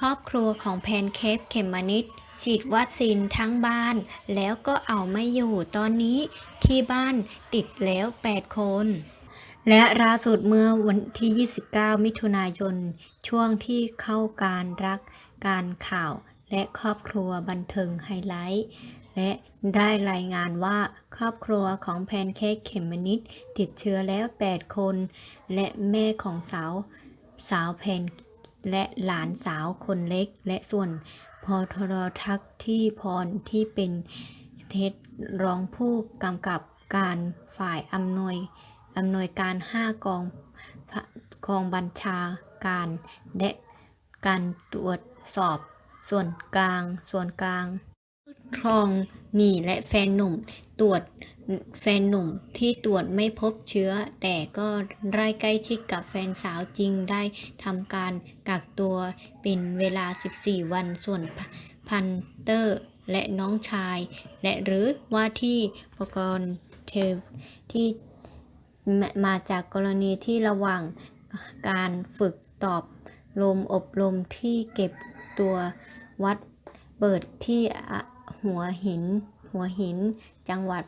ครอบครัวของแพนเค้กเขมมนิดฉีดวัคซีนทั้งบ้าน แล้วก็เอาไม่อยู่ตอนนี้ที่บ้านติดแล้ว 8 คน และล่าสุดเมื่อวันที่ 29 มิถุนายน ช่วงที่เข้าการรักการข่าวและครอบครัวบันเทิงไฮไลท์และได้รายงานว่าครอบครัวของแพนเค้กเขมมนิดติดเชื้อแล้ว 8 คน และแม่ของสาวสาวแพน และหลานสาวคนเล็ก และส่วนพอทรทักที่พรที่เป็นเทศรองผู้กำกับการฝ่ายอำนวยอำนวยการ 5 กองกองบัญชาการ และการตรวจสอบส่วนกลางส่วนกลาง ครองมีและแฟนหนุ่ม ตรวจแฟนหนุ่มที่ตรวจไม่พบเชื้อ แต่ก็ได้ใกล้ชิดกับแฟนสาวจริงได้ทำการกักตัวเป็นเวลา 14 วันส่วนพันเตอร์และน้องชาย และหรือว่าที่ประกรณ์เทที่มาจากกรณีที่ระหว่างการฝึกตอบรมอบรมที่เก็บตัววัดเปิดที่ หัวหิน หัวหิน จังหวัด